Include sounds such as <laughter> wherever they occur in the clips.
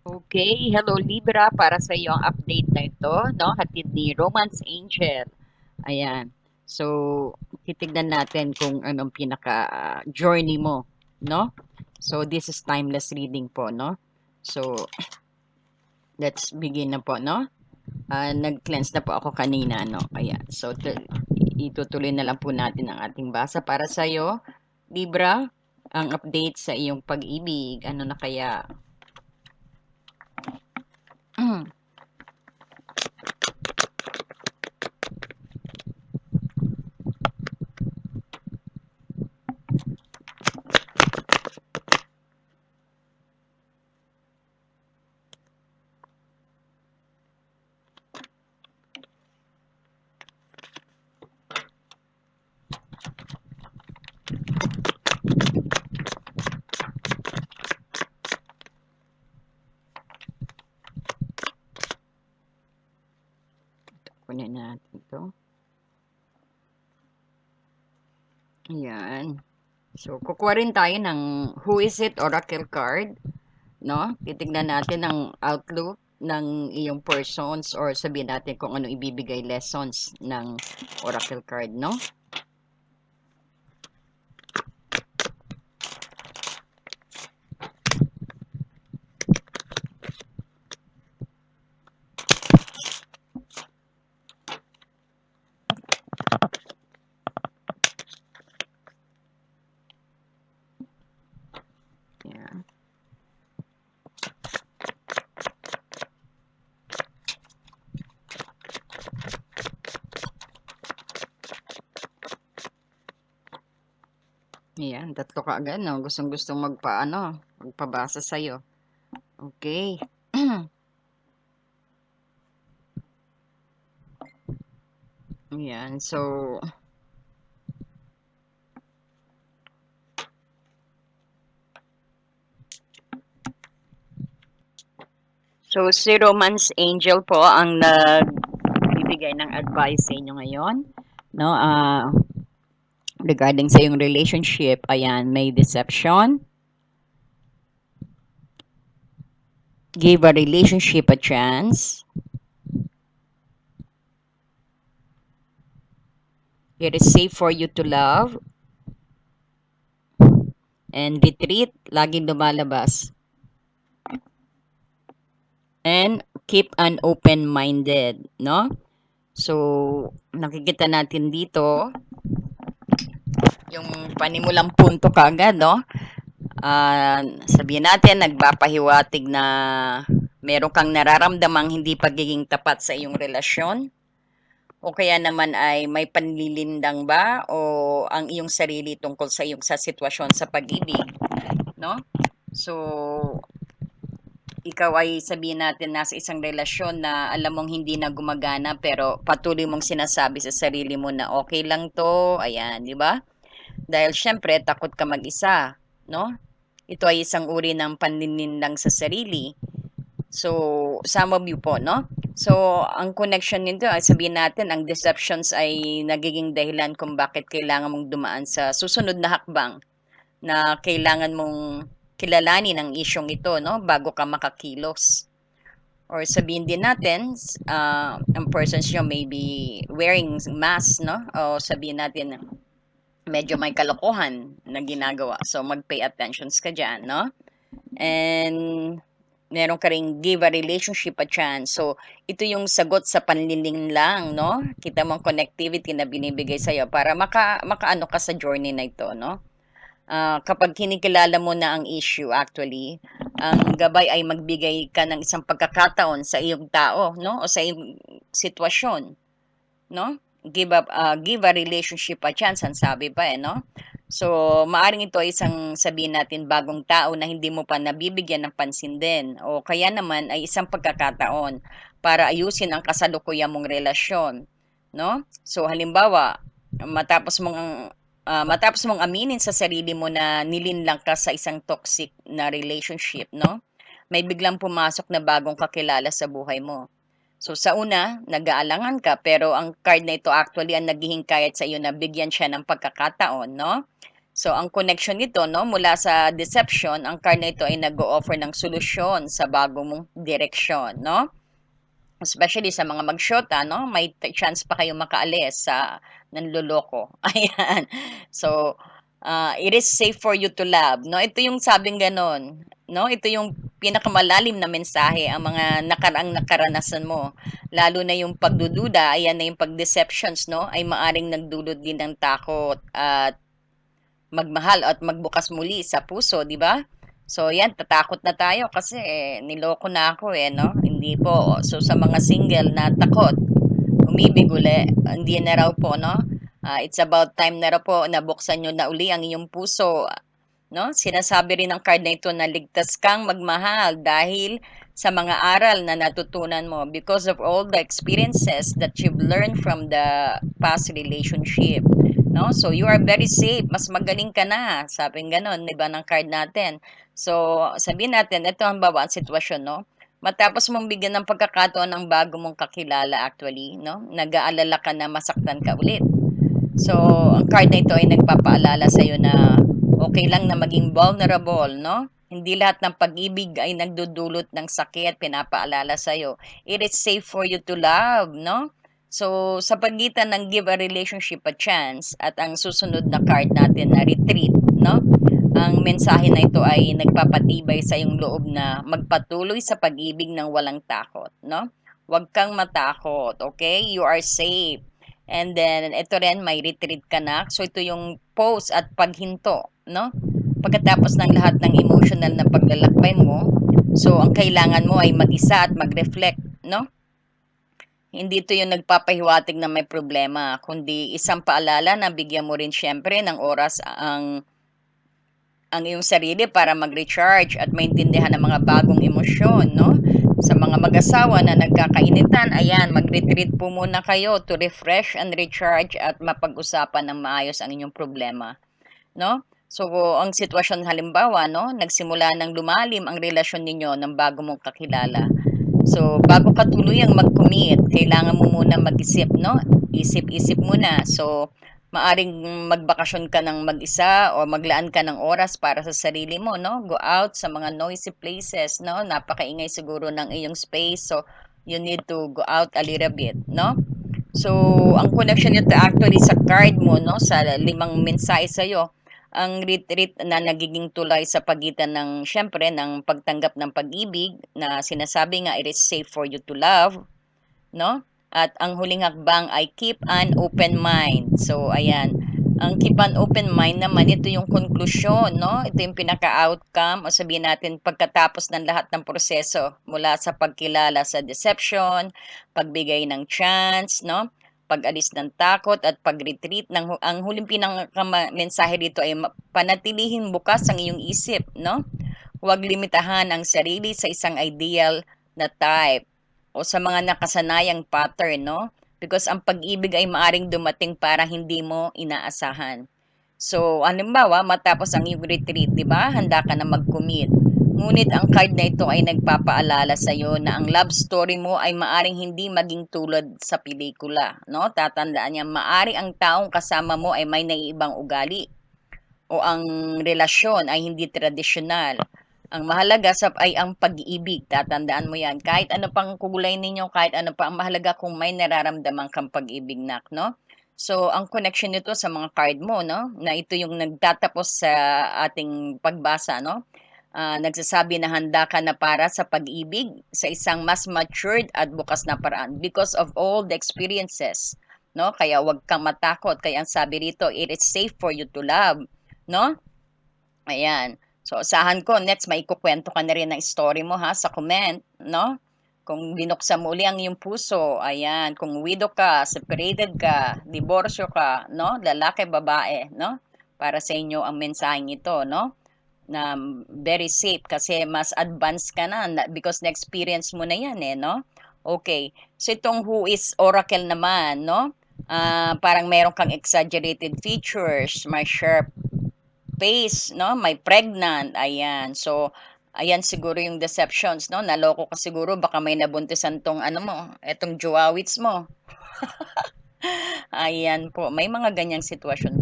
Okay, hello Libra, para sa iyo ang update na ito, no? Hatid ni Romance Angel. Ayan. So, titignan natin kung anong pinaka ah, journey mo, no? So, this is timeless reading po, no? So, <clears throat> let's begin na po, no? Ah, nag-cleanse na po ako kanina, no? Ayan. So, tu- itutuloy na lang po natin ang ating basa para sa iyo, Libra, ang update sa iyong pag-ibig. Ano na kaya? Mm. So, kukuha rin tayo ng Who is it Oracle card. No? Titignan natin ang outlook ng iyong persons or sabihin natin kung ano ibibigay lessons ng Oracle card, no? Ayan, tatlo ka agad, no? Gustong gustong magpaano, magpabasa sa'yo. Okay. <clears throat> Ayan, so, So, si Romance Angel po ang nagbibigay ng advice sa inyo ngayon. No, ah regarding sa yung relationship, ayan, may deception. Give a relationship a chance. It is safe for you to love. And retreat, laging lumalabas. And keep an open-minded, no? So, nakikita natin dito, yung panimulang punto kaagad, no? Ah, sabihin natin, nagpapahiwatig na meron kang nararamdamang hindi pagiging tapat sa iyong relasyon. O kaya naman ay may panlilindang ba o ang iyong sarili tungkol sa iyong sa sitwasyon sa pag-ibig, no? So, ikaw ay sabihin natin nasa isang relasyon na alam mong hindi na gumagana pero patuloy mong sinasabi sa sarili mo na okay lang to, ayan, di ba? Dahil syempre takot ka mag-isa, no? Ito ay isang uri ng panlilinlang sa sarili. So, some of you po, no? So, ang connection nito ay sabihin natin, ang deceptions ay nagiging dahilan kung bakit kailangan mong dumaan sa susunod na hakbang na kailangan mong kilalanin ang isyong ito, no? Bago ka makakilos. Or sabihin din natin, uh, ang persons nyo may be wearing mask, no? O sabihin natin, medyo may kalokohan na ginagawa. So, mag-pay attentions ka dyan, no? And, meron ka rin give a relationship a chance. So, ito yung sagot sa panliling lang, no? Kita mong connectivity na binibigay sa'yo para maka, makaano ka sa journey na ito, no? Uh, kapag kinikilala mo na ang issue, actually, ang gabay ay magbigay ka ng isang pagkakataon sa iyong tao, no? O sa iyong sitwasyon, no? Give up uh, give a relationship a chance ang sabi pa eh no? So maaring ito ay isang sabihin natin bagong tao na hindi mo pa nabibigyan ng pansin din. O kaya naman ay isang pagkakataon para ayusin ang kasalukuyan mong relasyon no? So halimbawa matapos mong uh, matapos mong aminin sa sarili mo na nilinlang ka sa isang toxic na relationship no? May biglang pumasok na bagong kakilala sa buhay mo So sa una, nag-aalangan ka pero ang card na ito actually ang naghihingkayat sa iyo na bigyan siya ng pagkakataon, no? So, ang connection nito, no, mula sa deception, ang card na ito ay nag-o-offer ng solusyon sa bago mong direksyon, no? Especially sa mga mag-shota, no? May chance pa kayo makaalis sa nanloloko. <laughs> Ayan. So, uh, it is safe for you to love, no? Ito yung sabing ganon, no? Ito yung pinakamalalim na mensahe, ang mga nakaraang nakaranasan mo. Lalo na yung pagdududa, ayan na yung pagdeceptions, no? Ay maaring nagdulot din ng takot at magmahal at magbukas muli sa puso, di ba? So, yan, tatakot na tayo kasi eh, niloko na ako eh, no? Hindi po. So, sa mga single na takot, umibig uli, hindi na raw po, no? Uh, it's about time na raw po na buksan nyo na uli ang inyong puso. No? Sinasabi rin ng card na ito na ligtas kang magmahal dahil sa mga aral na natutunan mo because of all the experiences that you've learned from the past relationship. No? So, you are very safe. Mas magaling ka na. Sabi ganon, di ba, ng card natin. So, sabihin natin, ito ang bawa ang sitwasyon, no? Matapos mong bigyan ng pagkakataon ng bago mong kakilala actually, no? Nag-aalala ka na masaktan ka ulit. So, ang card na ito ay nagpapaalala sa iyo na okay lang na maging vulnerable, no? Hindi lahat ng pag-ibig ay nagdudulot ng sakit, pinapaalala sa iyo. It is safe for you to love, no? So, sa pagitan ng give a relationship a chance at ang susunod na card natin na retreat, no? Ang mensahe na ito ay nagpapatibay sa iyong loob na magpatuloy sa pag-ibig ng walang takot, no? Huwag kang matakot, okay? You are safe And then, ito rin, may retreat ka na. So, ito yung pause at paghinto, no? Pagkatapos ng lahat ng emotional na paglalakbay mo, so, ang kailangan mo ay mag-isa at mag-reflect, no? Hindi ito yung nagpapahiwatig na may problema, kundi isang paalala na bigyan mo rin syempre ng oras ang ang iyong sarili para mag-recharge at maintindihan ng mga bagong emosyon, no? Sa mga mag-asawa na nagkakainitan, ayan, mag-retreat po muna kayo to refresh and recharge at mapag-usapan ng maayos ang inyong problema, no? So, ang sitwasyon halimbawa, no, nagsimula ng lumalim ang relasyon ninyo ng bago mong kakilala. So, bago ka tuluyang mag-commit, kailangan mo muna mag-isip, no? Isip-isip muna. So, maaring magbakasyon ka ng mag-isa o maglaan ka ng oras para sa sarili mo, no? Go out sa mga noisy places, no? Napakaingay siguro ng iyong space. So, you need to go out a little bit, no? So, ang connection nito actually sa card mo, no? Sa limang mensahe sa'yo, ang retreat na nagiging tulay sa pagitan ng, syempre, ng pagtanggap ng pag-ibig na sinasabi nga, it is safe for you to love, no? At ang huling hakbang ay keep an open mind. So, ayan. Ang keep an open mind naman, ito yung konklusyon, no? Ito yung pinaka-outcome o sabihin natin pagkatapos ng lahat ng proseso mula sa pagkilala sa deception, pagbigay ng chance, no? Pag-alis ng takot at pag-retreat. Ng, ang huling pinaka-mensahe dito ay panatilihin bukas ang iyong isip, no? Huwag limitahan ang sarili sa isang ideal na type o sa mga nakasanayang pattern, no? Because ang pag-ibig ay maaring dumating para hindi mo inaasahan. So, halimbawa, matapos ang iyong retreat, di ba? Handa ka na mag-commit. Ngunit ang card na ito ay nagpapaalala sa iyo na ang love story mo ay maaring hindi maging tulad sa pelikula, no? Tatandaan niya, maari ang taong kasama mo ay may naiibang ugali o ang relasyon ay hindi tradisyonal ang mahalaga sa ay ang pag-ibig. Tatandaan mo 'yan. Kahit ano pang kulay ninyo, kahit ano pa ang mahalaga kung may nararamdaman kang pag-ibig nak, no? So, ang connection nito sa mga card mo, no? Na ito yung nagtatapos sa ating pagbasa, no? Uh, nagsasabi na handa ka na para sa pag-ibig sa isang mas matured at bukas na paraan because of all the experiences, no? Kaya wag kang matakot. Kaya ang sabi rito, it is safe for you to love, no? Ayan. So, asahan ko, next, may ikukwento ka na rin ng story mo ha, sa comment, no? Kung binuksan mo uli ang iyong puso, ayan, kung widow ka, separated ka, diborsyo ka, no? Lalaki, babae, no? Para sa inyo ang mensaheng ito, no? Na very safe kasi mas advanced ka na because na-experience mo na yan eh, no? Okay. So, itong who is oracle naman, no? Uh, parang meron kang exaggerated features, may sharp face, no? May pregnant, ayan. So, ayan siguro yung deceptions, no? Naloko ka siguro, baka may nabuntisan tong ano mo, etong juawits mo. <laughs> ayan po, may mga ganyang sitwasyon?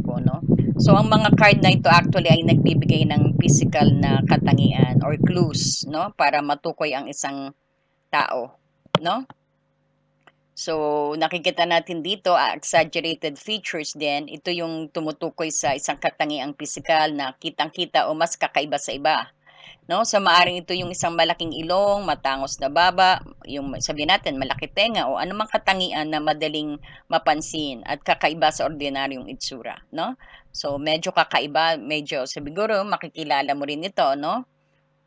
So, ang mga card na ito actually ay nagbibigay ng physical na katangian or clues, no? Para matukoy ang isang tao, no? So, nakikita natin dito, ah, exaggerated features din. Ito yung tumutukoy sa isang katangiang physical na kitang-kita o mas kakaiba sa iba. No? So, maaring ito yung isang malaking ilong, matangos na baba, yung sabihin natin, malaki tenga, o anumang katangian na madaling mapansin at kakaiba sa ordinaryong itsura. No? So, medyo kakaiba, medyo, siguro, makikilala mo rin ito, no?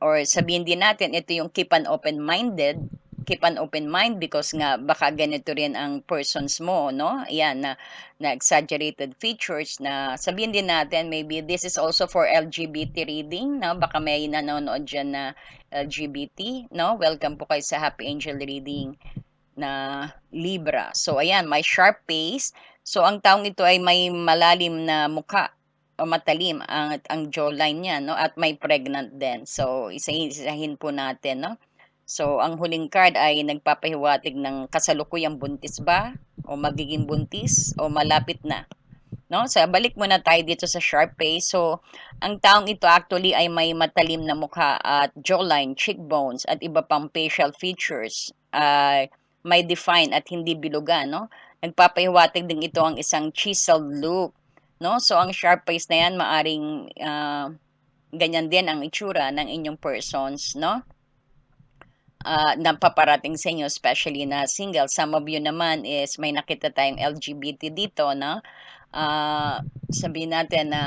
Or sabihin din natin, ito yung keep an open-minded, keep an open mind because nga baka ganito rin ang persons mo, no? Ayan, na, na exaggerated features na sabihin din natin, maybe this is also for LGBT reading, no? Baka may nanonood dyan na LGBT, no? Welcome po kayo sa Happy Angel Reading na Libra. So, ayan, may sharp pace. So, ang taong ito ay may malalim na mukha o matalim ang, ang jawline niya, no? At may pregnant din. So, isahin, isahin po natin, no? So, ang huling card ay nagpapahiwatig ng kasalukuyang buntis ba o magiging buntis o malapit na. No? So, balik muna tayo dito sa sharp face. So, ang taong ito actually ay may matalim na mukha at jawline, cheekbones at iba pang facial features. Uh, may define at hindi bilugan, no? Nagpapahiwatig din ito ang isang chiseled look, no? So, ang sharp face na yan, maaring uh, ganyan din ang itsura ng inyong persons, no? Uh, na paparating sa inyo, especially na single. Some of you naman is may nakita tayong LGBT dito, no? Uh, sabihin natin na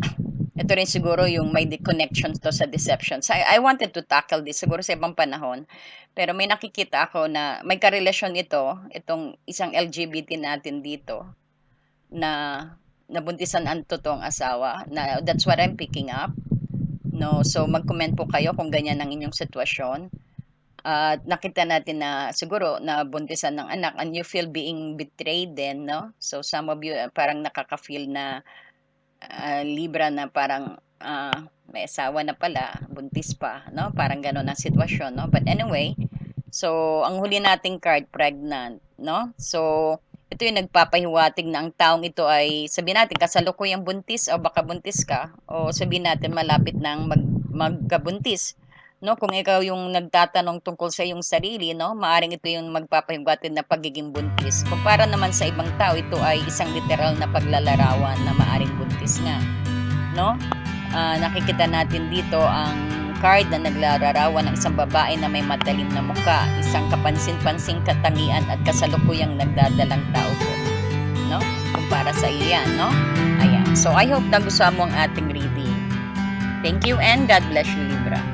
<clears throat> ito rin siguro yung may connections to sa deception. So, I, I wanted to tackle this siguro sa ibang panahon. Pero may nakikita ako na may karelasyon ito, itong isang LGBT natin dito, na nabuntisan ang totoong asawa. Na, that's what I'm picking up No, so mag-comment po kayo kung ganyan ang inyong sitwasyon. At nakita natin na siguro na buntisan ng anak and you feel being betrayed din, no? So some of you uh, parang nakaka-feel na uh, Libra na parang uh, may asawa na pala, buntis pa, no? Parang gano'n ang sitwasyon, no? But anyway, so ang huli nating card pregnant, no? So ito yung nagpapahiwatig na ang taong ito ay sabihin natin kasalukuyang buntis o baka buntis ka o sabihin natin malapit nang mag, magkabuntis no? Kung ikaw yung nagtatanong tungkol sa iyong sarili no? Maaring ito yung magpapahiwatig na pagiging buntis. Kumpara naman sa ibang tao ito ay isang literal na paglalarawan na maaring buntis nga no? Uh, nakikita natin dito ang card na naglalarawan ng isang babae na may matalim na muka, isang kapansin-pansing katangian at kasalukuyang nagdadalang tao po. No? Kumpara sa iyan, no? Ayan. So, I hope nagustuhan mo ang ating reading. Thank you and God bless you, Libra.